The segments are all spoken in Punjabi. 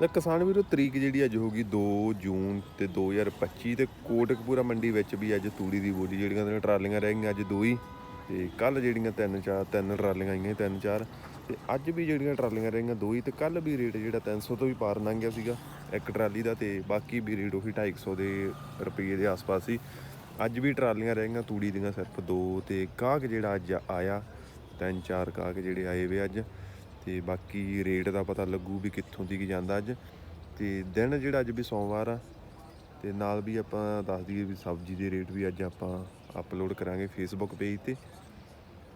ਤਾਂ ਕਿਸਾਨ ਵੀਰੋ, ਤਰੀਕ ਜਿਹੜੀ ਅੱਜ ਹੋਗੀ 2 ਜੂਨ ਤੇ 2025 ਤੇ ਕੋਟਕਪੂਰਾ ਮੰਡੀ ਵਿੱਚ ਵੀ ਅੱਜ ਤੂੜੀ ਦੀ ਬੋਲੀ, ਜਿਹੜੀਆਂ ਨੇ ਟਰਾਲੀਆਂ ਰਹਿ ਗਈਆਂ ਅੱਜ ਦੋ ਹੀ ਤੇ ਕੱਲ ਜਿਹੜੀਆਂ ਤਿੰਨ ਚਾਰ, ਤਿੰਨ ਟਰਾਲੀਆਂ ਆਈਆਂ ਤਿੰਨ ਚਾਰ। ਤੇ ਅੱਜ ਵੀ ਜਿਹੜੀਆਂ ਟਰਾਲੀਆਂ ਰਹਿ ਗਈਆਂ ਦੋ ਹੀ ਤੇ ਕੱਲ ਵੀ ਰੇਟ ਜਿਹੜਾ 300 ਤੋਂ ਵੀ ਪਾਰ ਲੰਘ ਗਿਆ ਸੀਗਾ ਇੱਕ ਟਰਾਲੀ ਦਾ ਤੇ ਬਾਕੀ ਵੀ ਰੇਟ ਉਹੀ 250 ਦੇ ਰੁਪਏ ਦੇ ਆਸ-ਪਾਸ ਸੀ। ਅੱਜ ਵੀ ਟਰਾਲੀਆਂ ਰਹਿ ਗਈਆਂ ਤੂੜੀ ਦੀਆਂ ਸਿਰਫ ਦੋ ਤੇ ਕਾਗ ਜਿਹੜਾ ਅੱਜ ਆਇਆ, ਤਿੰਨ ਚਾਰ ਕਾਗ ਜਿਹੜੇ ਆਏ ਵੇ ਅੱਜ। ਤੇ ਬਾਕੀ ਰੇਟ ਦਾ ਪਤਾ ਲੱਗੂ ਵੀ ਕਿੱਥੋਂ ਦੀ ਕੀ ਜਾਂਦਾ ਅੱਜ। ਤੇ ਦਿਨ ਜਿਹੜਾ ਅੱਜ ਵੀ ਸੋਮਵਾਰ ਆ, ਤੇ ਨਾਲ ਵੀ ਆਪਾਂ ਦੱਸ ਦਈਏ ਵੀ ਸਬਜ਼ੀ ਦੇ ਰੇਟ ਵੀ ਅੱਜ ਆਪਾਂ ਅਪਲੋਡ ਕਰਾਂਗੇ ਫੇਸਬੁੱਕ ਪੇਜ ਤੇ।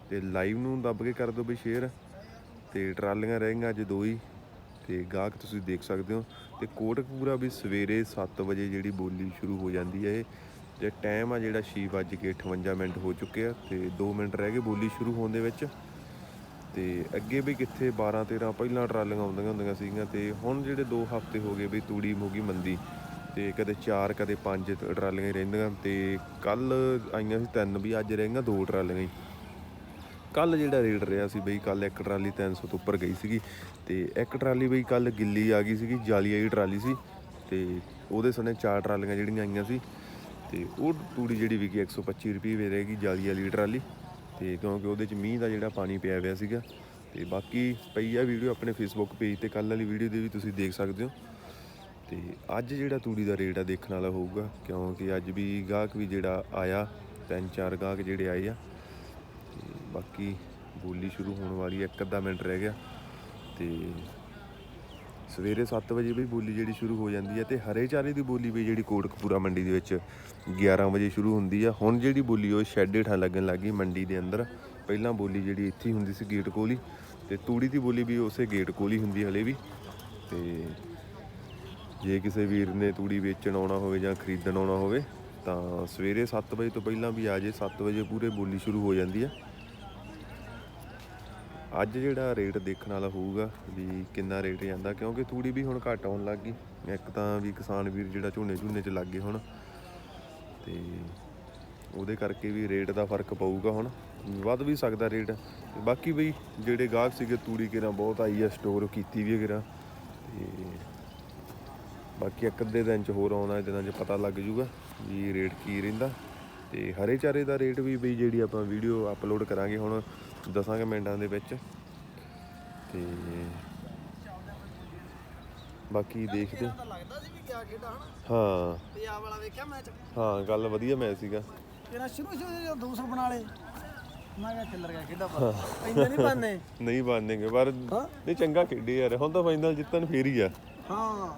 ਤੇ ਲਾਈਵ ਨੂੰ ਦੱਬ ਕੇ ਕਰ ਦਿਓ ਵੀ ਸ਼ੇਅਰ ਤੇ ਟਰਾਲੀਆਂ ਰਹਿਣਗੀਆਂ ਅੱਜ ਦੋ ਹੀ, ਤੇ ਗਾਹਕ ਤੁਸੀਂ ਦੇਖ ਸਕਦੇ ਹੋ। ਤੇ ਕੋਟਕਪੂਰਾ ਵੀ ਸਵੇਰੇ 7 ਵਜੇ ਜਿਹੜੀ ਬੋਲੀ ਸ਼ੁਰੂ ਹੋ ਜਾਂਦੀ ਹੈ ਇਹ। ਤੇ ਟਾਈਮ ਆ ਜਿਹੜਾ 6:58 ਮਿੰਟ ਹੋ ਚੁੱਕੇ ਆ, ਤੇ 2 ਮਿੰਟ ਰਹਿ ਗਏ ਬੋਲੀ ਸ਼ੁਰੂ ਹੋਣ ਦੇ ਵਿੱਚ। ਤੇ ਅੱਗੇ ਵੀ ਕਿੱਥੇ 12 13 ਪਹਿਲਾਂ ਟਰਾਲੀਆਂ ਆਉਂਦੀਆਂ ਹੁੰਦੀਆਂ ਸੀਗੀਆਂ ਤੇ ਹੁਣ ਜਿਹੜੇ 2 ਹਫ਼ਤੇ ਹੋ ਗਏ ਵੀ ਤੂੜੀ ਹੋ ਗਈ ਮੰਦੀ ਤੇ ਕਦੇ 4 ਕਦੇ 5 ਟਰਾਲੀਆਂ ਹੀ ਰਹਿੰਦੀਆਂ ਤੇ ਕੱਲ ਆਈਆਂ ਸੀ ਤਿੰਨ ਵੀ, ਅੱਜ ਰਹਿੰਗੀਆਂ ਦੋ ਟਰਾਲੀਆਂ ਹੀ। ਕੱਲ ਜਿਹੜਾ ਰੇਟ ਰਿਹਾ ਸੀ ਬਈ ਕੱਲ ਇੱਕ ਟਰਾਲੀ 300 ਤੋਂ ਉੱਪਰ ਗਈ ਸੀਗੀ ਤੇ ਇੱਕ ਟਰਾਲੀ ਬਈ ਕੱਲ ਗਿੱਲੀ ਆ ਗਈ ਸੀਗੀ, ਜਾਲੀ ਵਾਲੀ ਟਰਾਲੀ ਸੀ ਤੇ ਉਹਦੇ ਸਣੇ ਚਾਰ ਟਰਾਲੀਆਂ ਜਿਹੜੀਆਂ ਆਈਆਂ ਸੀ ਤੇ ਉਹ ਤੂੜੀ ਜਿਹੜੀ ਵਿਕੀ 125 ਰੁਪਏ ਵੇ ਰਹੇਗੀ ਜਾਲੀ ਵਾਲੀ ਟਰਾਲੀ। ਤੇ ਕਿਉਂਕਿ ਉਹਦੇ ਚ ਮੀਂਹ ਦਾ ਜਿਹੜਾ ਪਾਣੀ ਪਿਆ ਹੋਇਆ ਸੀਗਾ ਤੇ ਬਾਕੀ ਪਈ ਆ ਵੀਡੀਓ ਆਪਣੇ ਫੇਸਬੁੱਕ ਪੇਜ ਤੇ ਕੱਲ ਵਾਲੀ ਵੀਡੀਓ ਦੇ ਵੀ ਤੁਸੀਂ ਦੇਖ ਸਕਦੇ ਹੋ। ਤੇ ਅੱਜ ਜਿਹੜਾ ਤੂੜੀ ਦਾ ਰੇਟ ਆ ਦੇਖਣ ਵਾਲਾ ਹੋਊਗਾ ਕਿਉਂਕਿ ਅੱਜ ਵੀ ਗਾਹਕ ਵੀ ਜਿਹੜਾ ਆਇਆ ਤਿੰਨ ਚਾਰ ਗਾਹਕ ਜਿਹੜੇ ਆਏ ਆ। ਤੇ ਬਾਕੀ ਬੋਲੀ ਸ਼ੁਰੂ ਹੋਣ ਵਾਲੀ ਹੈ, ਇੱਕ ਅੱਧਾ ਮਿੰਟ ਰਹਿ ਗਿਆ। ਤੇ ਸਵੇਰੇ 7 ਵਜੇ ਵੀ ਬੋਲੀ ਜਿਹੜੀ ਸ਼ੁਰੂ ਹੋ ਜਾਂਦੀ ਹੈ ਤੇ ਹਰੇ ਚਾਰੇ ਦੀ ਬੋਲੀ ਵੀ ਜਿਹੜੀ ਕੋਟਕਪੂਰਾ ਮੰਡੀ ਦੇ ਵਿੱਚ 11 ਵਜੇ ਸ਼ੁਰੂ ਹੁੰਦੀ ਆ। ਹੁਣ ਜਿਹੜੀ ਬੋਲੀ ਉਹ ਸ਼ੈੱਡ ਹੇਠਾਂ ਲੱਗਣ ਲੱਗੀ ਮੰਡੀ ਦੇ ਅੰਦਰ। ਪਹਿਲਾਂ ਬੋਲੀ ਜਿਹੜੀ ਇੱਥੇ ਹੀ ਹੁੰਦੀ ਸੀ ਗੇਟ ਕੋਲ ਹੀ ਤੇ ਤੂੜੀ ਦੀ ਬੋਲੀ ਵੀ ਉਸੇ ਗੇਟ ਕੋਲ ਹੀ ਹੁੰਦੀ ਹਲੇ ਵੀ। ਤੇ ਜੇ ਕਿਸੇ ਵੀਰ ਨੇ ਤੂੜੀ ਵੇਚਣ ਆਉਣਾ ਹੋਵੇ ਜਾਂ ਖਰੀਦਣ ਆਉਣਾ ਹੋਵੇ ਤਾਂ ਸਵੇਰੇ 7 ਵਜੇ ਤੋਂ ਪਹਿਲਾਂ ਵੀ ਆ ਜੇ 7 ਵਜੇ ਪੂਰੇ ਬੋਲੀ ਸ਼ੁਰੂ ਹੋ ਜਾਂਦੀ ਆ। ਅੱਜ ਜਿਹੜਾ ਰੇਟ ਦੇਖਣ ਵਾਲਾ ਹੋਊਗਾ ਵੀ ਕਿੰਨਾ ਰੇਟ ਜਾਂਦਾ, ਕਿਉਂਕਿ ਤੂੜੀ ਵੀ ਹੁਣ ਘੱਟ ਆਉਣ ਲੱਗ ਗਈ। ਇੱਕ ਤਾਂ ਵੀ ਕਿਸਾਨ ਵੀਰ ਜਿਹੜਾ ਝੋਨੇ ਝੋਨੇ 'ਚ ਲੱਗ ਗਏ ਹੁਣ, ਤੇ ਉਹਦੇ ਕਰਕੇ ਵੀ ਰੇਟ ਦਾ ਫ਼ਰਕ ਪਊਗਾ ਹੁਣ। ਵੱਧ ਵੀ ਸਕਦਾ ਰੇਟ। ਤੇ ਬਾਕੀ ਬਈ ਜਿਹੜੇ ਗਾਹਕ ਸੀਗੇ ਤੂੜੀ ਕਿਰਾਂ, ਬਹੁਤ ਆਈ ਹੈ ਸਟੋਰ ਕੀਤੀ ਵੀ ਹੈ ਕਿਰਾਂ, ਤੇ ਬਾਕੀ ਇੱਕ ਅੱਧੇ ਦਿਨ ਚ ਹੋਰ ਆਉਣਾ ਦਿਨਾਂ ਚ ਪਤਾ ਲੱਗ ਜੂਗਾ ਵੀ ਰੇਟ ਕੀ ਰਹਿੰਦਾ। ਤੇ ਹਰੇ ਚਾਰੇ ਦਾ ਰੇਟ ਵੀ ਬਈ ਜਿਹੜੀ ਆਪਾਂ ਵੀਡੀਓ ਅਪਲੋਡ ਕਰਾਂਗੇ ਹੁਣ ਦਸਾਂ ਕੁ ਮਿੰਟਾਂ ਦੇ ਵਿੱਚ। ਤੇ ਬਾਕੀ ਦੇਖਦੇ ਤਾਂ ਲੱਗਦਾ ਸੀ ਵੀ ਕਿਆ ਖੇਡਾ ਹਨਾ। ਹਾਂ। ਪੰਜਾਬ ਵਾਲਾ ਵੇਖਿਆ ਮੈਚ ਹਾਂ ਗੱਲ ਵਧੀਆ ਮੈਚ ਸੀਗਾ। ਤੇਰਾ ਸ਼ੁਰੂ ਸ਼ੁਰੂ ਜਦੋਂ 200 ਬਣਾ ਲੇ ਮੈਂ ਕਿਹਾ ਚੱਲਰ ਗਿਆ ਖੇਡਾ ਪਰ। ਇੰਨੇ ਨਹੀਂ ਪਾਣੇ ਨਹੀਂ ਬਣਨਗੇ ਪਰ ਨਹੀਂ ਚੰਗਾ ਖੇਡੇ ਯਾਰ। ਹੁਣ ਤਾਂ ਫਾਈਨਲ ਜਿੱਤਣ ਫੇਰ ਹੀ ਆ। ਹਾਂ।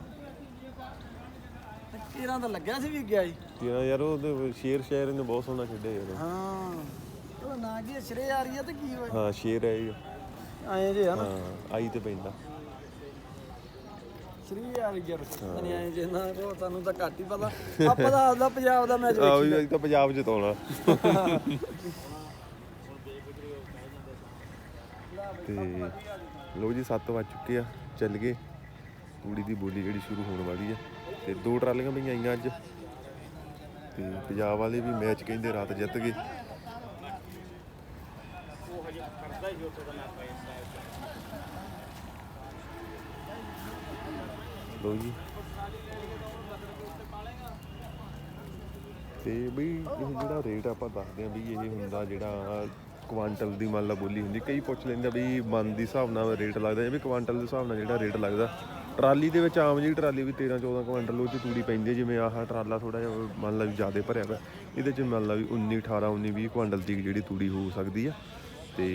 ਤੇਰਾ ਤਾਂ ਲੱਗਿਆ ਸੀ ਵੀ ਗਿਆ ਜੀ ਤੇਰਾ ਯਾਰ ਉਹ ਸ਼ੇਰ ਸ਼ਾਇਰ ਨੇ ਬਹੁਤ ਸੋਹਣਾ ਖੇਡਿਆ ਯਾਰ ਹਾਂ ਉਹ ਨਾ ਕੀ ਸਿਰੇ ਆ ਰਹੀ ਆ ਤੇ ਕੀ ਹੋਇਆ? ਹਾਂ ਸ਼ੇਰ ਹੈ ਇਹ। ਆਏ ਜੇ ਹਨਾ ਹਾਂ ਆਈ ਤੇ ਪੈਂਦਾ। ਸਿਰੇ ਆ ਰਹੀ ਯਾਰ। ਨਹੀਂ ਆਏ ਜੇ ਨਾ ਉਹ ਤੁਹਾਨੂੰ ਤਾਂ ਘੱਟ ਹੀ ਪਤਾ। ਆਪਾਂ ਆਪਦਾ ਪੰਜਾਬ ਦਾ ਮੈਚ ਆ ਵੀ ਤਾਂ ਪੰਜਾਬ ਜਿਤਾਉਣਾ ਤੇ ਲੋ ਜੀ 7 ਵੱਜ ਚੁੱਕੇ ਆ। ਚੱਲ ਗਏ। ਤੂੜੀ ਦੀ ਬੋਲੀ ਜਿਹੜੀ ਸ਼ੁਰੂ ਹੋਣ ਵਾਲੀ ਆ। ਤੇ ਦੋ ਟਰਾਲੀਆਂ ਵੀ ਆਈਆਂ ਅੱਜ। ਤੇ ਪੰਜਾਬ ਵਾਲੇ ਵੀ ਮੈਚ ਕਹਿੰਦੇ ਰਾਤ ਜਿੱਤ ਗਏ। ਲੋ ਜੀ। ਤੇ ਬਈ ਇਹ ਜਿਹੜਾ ਰੇਟ ਆਪਾਂ ਦੱਸਦੇ ਆ ਵੀ ਇਹ ਹੁੰਦਾ ਜਿਹੜਾ ਕੁਆਂਟਲ ਦੀ ਮੰਨ ਲਾ ਬੋਲੀ ਹੁੰਦੀ, ਕਈ ਪੁੱਛ ਲੈਂਦੇ ਵੀ ਮਨ ਦੀ ਹਿਸਾਬ ਨਾਲ ਰੇਟ ਲੱਗਦਾ ਜਾਂ ਕੁਆਂਟਲ ਦੇ ਹਿਸਾਬ ਨਾਲ ਜਿਹੜਾ ਰੇਟ ਲੱਗਦਾ। ਟਰਾਲੀ ਦੇ ਵਿੱਚ ਆਮ ਜੀ ਟਰਾਲੀ ਵੀ 13 14 ਕੁਆਂਟਲ ਉਹ 'ਚ ਤੂੜੀ ਪੈਂਦੀ ਹੈ, ਜਿਵੇਂ ਆਹ ਟਰਾਲਾ ਥੋੜਾ ਜਿਹਾ ਮੰਨ ਲਾ ਵੀ ਜ਼ਿਆਦਾ ਭਰਿਆ ਪਿਆ ਇਹਦੇ 'ਚ ਮੰਨ ਲਾ ਵੀ 19 18 19 20 ਕੁਆਂਟਲ ਦੀ ਜਿਹੜੀ ਤੂੜੀ ਹੋ ਸਕਦੀ ਆ। ਤੇ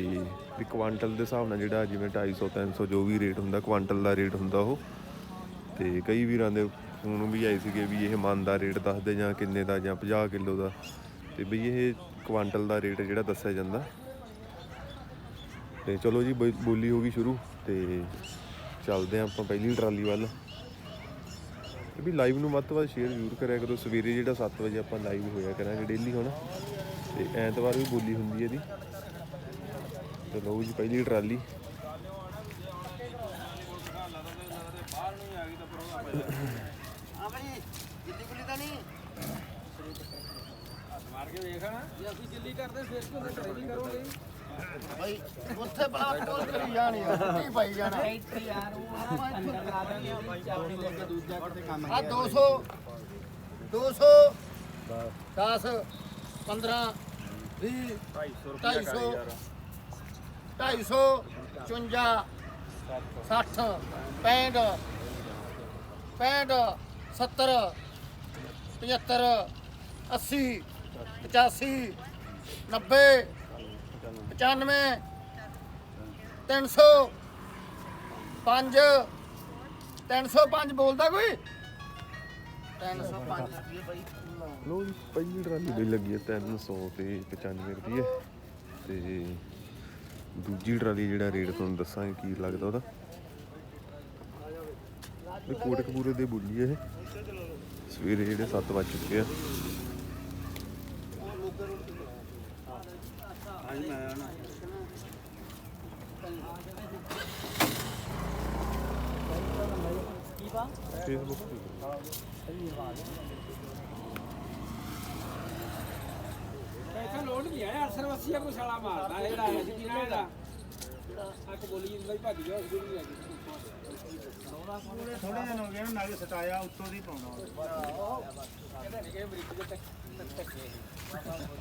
ਵੀ ਕੁਆਂਟਲ ਦੇ ਹਿਸਾਬ ਨਾਲ ਜਿਹੜਾ ਜਿਵੇਂ 250 300 ਜੋ ਵੀ ਰੇਟ ਹੁੰਦਾ ਕੁਆਂਟਲ ਦਾ ਰੇਟ ਹੁੰਦਾ ਉਹ। ਤੇ ਕਈ ਵੀਰਾਂ ਦੇ ਫੋਨ ਵੀ ਆਏ ਸੀਗੇ ਵੀ ਇਹ ਮਨ ਦਾ ਰੇਟ ਦੱਸਦੇ ਜਾਂ ਕਿੰਨੇ ਦਾ ਜਾਂ 50 ਕਿਲੋ ਦਾ। ਤੇ ਬਈ ਇਹ ਕੁਆਂਟਲ ਦਾ ਰੇਟ ਜਿਹੜਾ ਦੱਸਿਆ ਜਾਂਦਾ। ਤੇ ਚਲੋ ਜੀ ਬੋਲੀ ਹੋ ਗਈ ਸ਼ੁਰੂ ਤੇ ਚੱਲਦੇ ਹਾਂ ਆਪਾਂ ਪਹਿਲੀ ਟਰਾਲੀ ਵੱਲ। ਇਹ ਵੀ ਲਾਈਵ ਨੂੰ ਵੱਧ ਤੋਂ ਵੱਧ ਸ਼ੇਅਰ ਜ਼ਰੂਰ ਕਰਿਆ ਕਰੋ। ਸਵੇਰੇ ਜਿਹੜਾ 7 ਵਜੇ ਆਪਾਂ ਲਾਈਵ ਹੋਇਆ ਕਰਾਂਗੇ ਡੇਲੀ ਹੁਣ। ਤੇ ਐਤਵਾਰ ਵੀ ਬੋਲੀ ਹੁੰਦੀ ਹੈ ਇਹਦੀ। ਤੇ ਲਓ ਜੀ ਪਹਿਲੀ ਟਰਾਲੀ। ਹਾਂ ਭਾਈ ਦਿੱਲੀ ਗੁੱਲੀ ਤਾਂ ਨਹੀਂ ਮਾਰ ਕੇ ਵੇਖ ਜੇ ਅਸੀਂ ਗਿੱਲੀ ਕਰਦੇ, ਫਿਰ ਕਿਉਂ ਘਰੇ ਕਰੋਗੇ? ਭਾਈ ਉੱਥੇ ਬੜਾ ਕੋਲ ਕਰੀ ਜਾਣੀ ਆ ਕੀ ਪਾਈ ਜਾਣਾ। ਯਾਰ ਉਹ ਅੰਦਰ ਲਾ ਦਾਂਗੇ ਚਾਵੜੀ ਲੈ ਕੇ ਦੂਜਾ ਕਿਤੇ ਕੰਮ ਆ 200 200 10 15 20 250 250 54 60 65 65 70 75 80 85 90 95 300 5 305 ਬੋਲਦਾ ਕੋਈ? 305 ਰੁਪਏ ਬਾਈ ਲੋ ਜੀ, ਪਹਿਲੀ ਟਰਾਲੀ ਬਈ ਲੱਗੀ ਹੈ 300 ਤੇ 95 ਰੁਪਏ ਤੇ ਦੂਜੀ ਟਰਾਲੀ ਜਿਹੜਾ ਰੇਟ ਤੁਹਾਨੂੰ ਦੱਸਾਂਗੇ, ਕੀ ਲੱਗਦਾ ਉਹਦਾ? ਇਹ ਕੋਟਕਪੂਰੇ ਦੇ ਬੁੱਲੀ ਇਹ। ਸਵੇਰੇ ਜਿਹੜੇ 7 ਵਜ ਚੁੱਕੇ ਆ। ਫੇਸਬੁੱਕ ਇੱਥੇ ਲੋਡ ਨਹੀਂ ਆਇਆ ਅਰਸਰ ਵਸੀਆ ਕੋ ਛਾਲਾ ਮਾਰਦਾ ਜਿਹੜਾ ਆਇਆ ਸੀ ਕਿਹਨਾਂ ਦਾ ਅੱਕ ਬੋਲੀ ਜਿੰਦਾ ਹੀ ਭੱਜ ਗਿਆ ਉਸ ਦੀ ਨਹੀਂ ਥੋੜੇ ਦਿਨ ਹੋ ਗਏ ਨਾ ਨਾਲੇ ਸਟਾਇਆ ਉੱਤੋਂ ਦੀ ਪਾਉਣਾ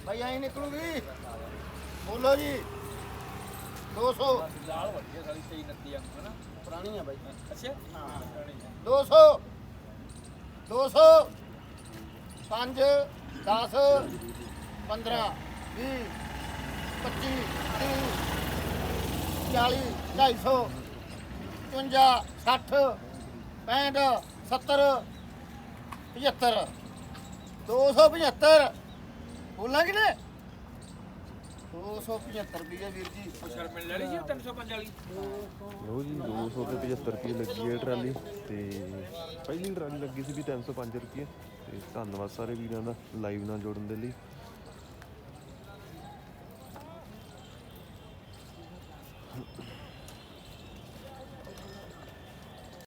ਭਾਈ ਆਈ ਨਿਕਲੂਗੀ? ਬੋਲੋ ਜੀ। 200 ਲਾਲ ਵੱਡੀ ਸਾਲੀ 23 29 ਅੰਕ ਹਨਾ ਪੁਰਾਣੀ ਆ ਬਾਈ ਅੱਛਾ ਹਾਂ 200 200 5 10 15 20 25 30 40 250 55 60 65 70 75 275 ਬੋਲਾਂ ਕਿ ਨੇ? 275 ਰੁਪਏ ਵੀਰ ਜੀ। ਸ਼ਰਮ ਮਿਲ ਲੈਣੀ ਜੀ 305 ਵਾਲੀ? ਲੋ ਜੀ 200 ਤੇ 75 ਰੁਪਏ ਲੱਗੀ ਹੈ ਟਰਾਲੀ ਤੇ ਪਹਿਲੀ ਟਰਾਲੀ ਲੱਗੀ ਸੀ ਵੀ 305 ਰੁਪਏ ਤੇ ਧੰਨਵਾਦ ਸਾਰੇ ਵੀਰਾਂ ਦਾ ਲਾਈਵ ਨਾਲ ਜੁੜਨ ਦੇ ਲਈ।